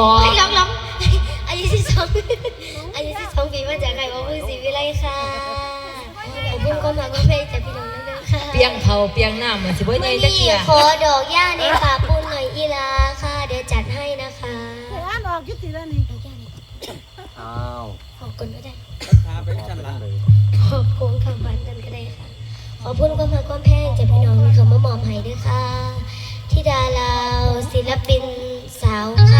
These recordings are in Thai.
อ้ร้องร้องอันนี้สิบสองอันนี้สิบสองปีมาจากใครวังพึ่สีวิไลค่ะผมบุ้งก็มาก็เพลงจากพี่น้องนั่นเองค่ะเปียงเผาเปียงหน้าเหมือนสิบวันนี้จะเกี่ยขอดอกหญ้าในป่าปูนหน่อยอีลาค่ะ เดี๋ยวจัดให้นะคะเดี๋ยวอ่านออกยุติแล้วนี่อ้าวขอบคุณก็ได้พาไปจันละขอบคุณคำวันกันก็ได้ค่ะ ขอบคุณก็มาก้อแพงจากพี่น้องที่เขามาหมอมให้ด้วยค่ะที่ดาราศิลปินสาวค่ะ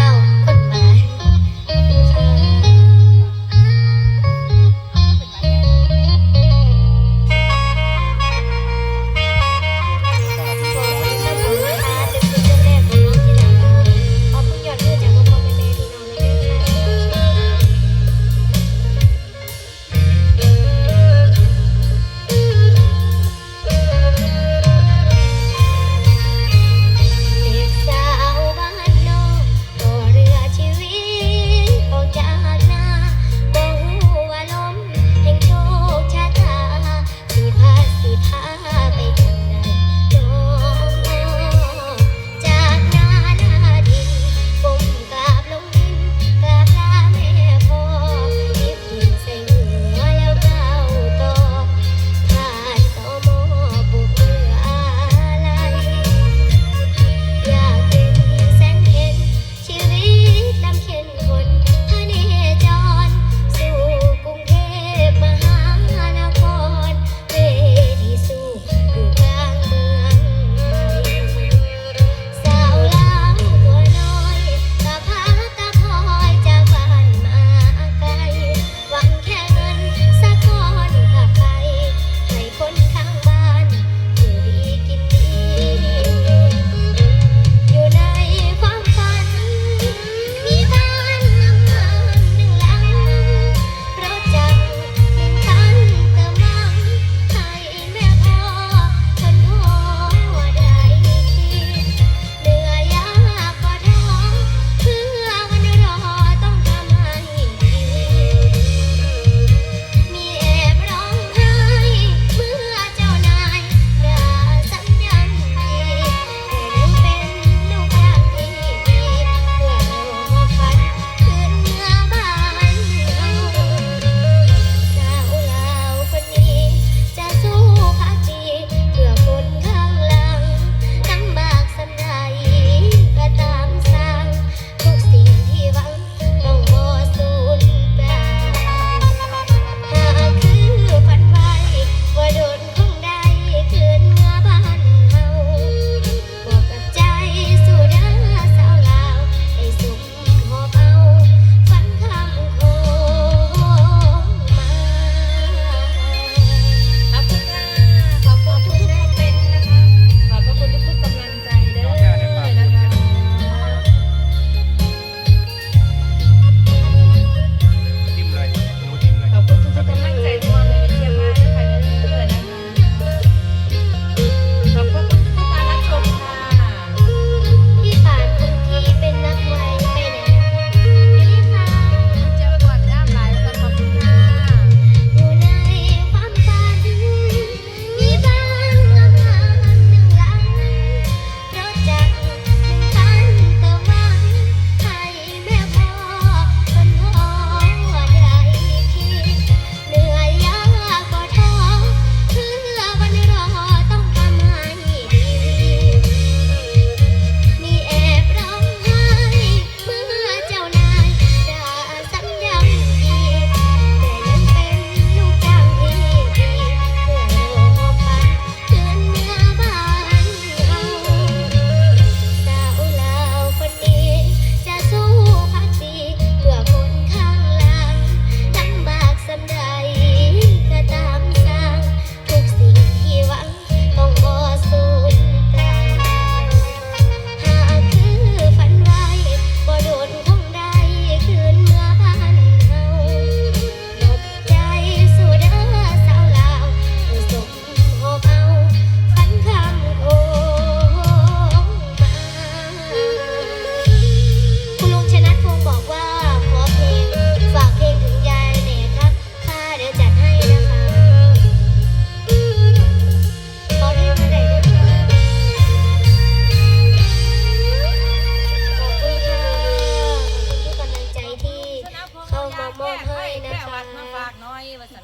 ว่าสัน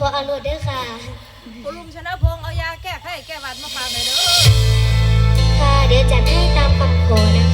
ขออนุญาด้วค่ะ คุณลุงชนะพงเอายาแก้ไข้แก้หวัดมาฝากหน่อยเด้อ ค่ะ เดี๋ยวจัดให้ตามคำขอนะ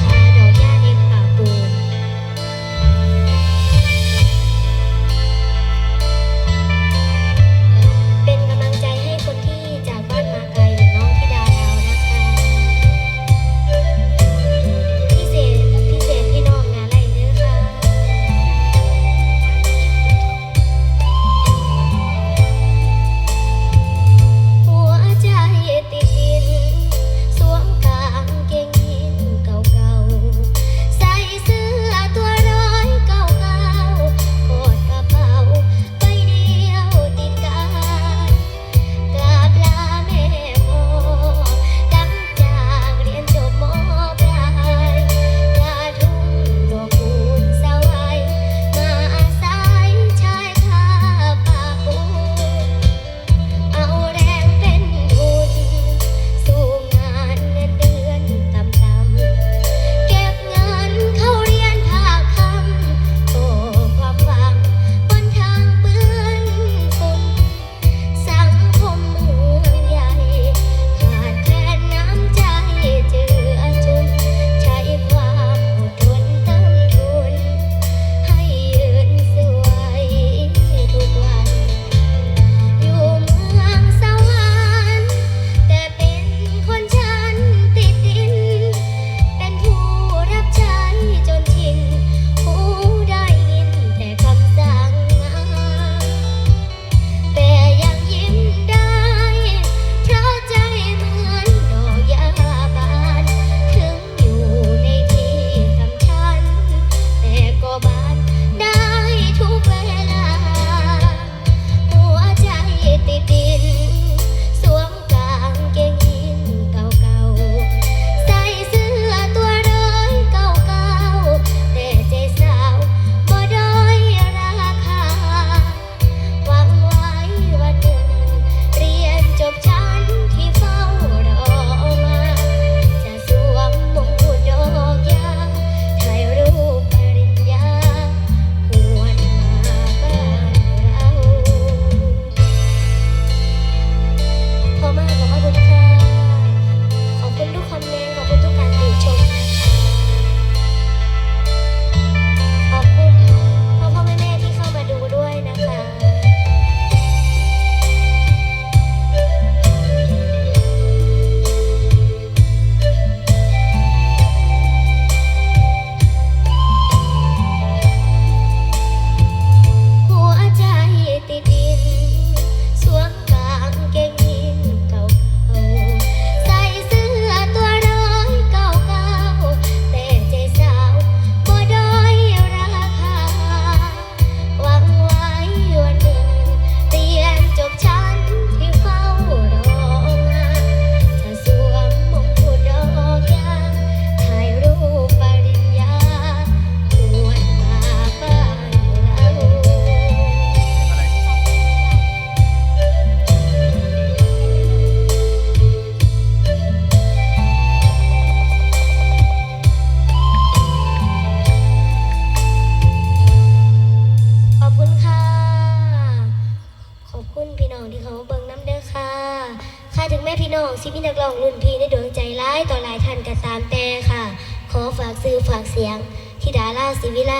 คะ ฝากเสียงทิดาล่าสิวิไล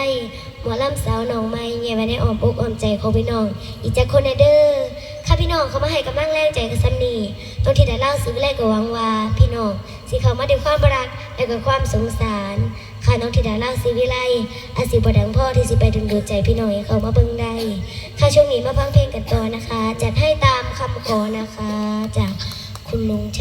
หมอลำสาวน้องไม้เงียบไว้ในอ้อมอกออมใจของพี่น้อง อีกจากคนเดอร์ข้าพี่น้องเขามาให้กำลังแรงใจกับซันนี่ตรงทิดาล่าศิวิไลกับวังว่าพี่น้องสิเขามาด้วยความรักและก็ความสงสารข้าน้องทิดาล่าสิวิไลอาศิบดังพ่อที่สิไปดึงดูดใจพี่น้องให้เขามาเบิ่งได้ข้าช่วงนี้มาฟังเพลงกันต่อนะคะ จัดให้ตามคำขอนะคะ จากคุณลุง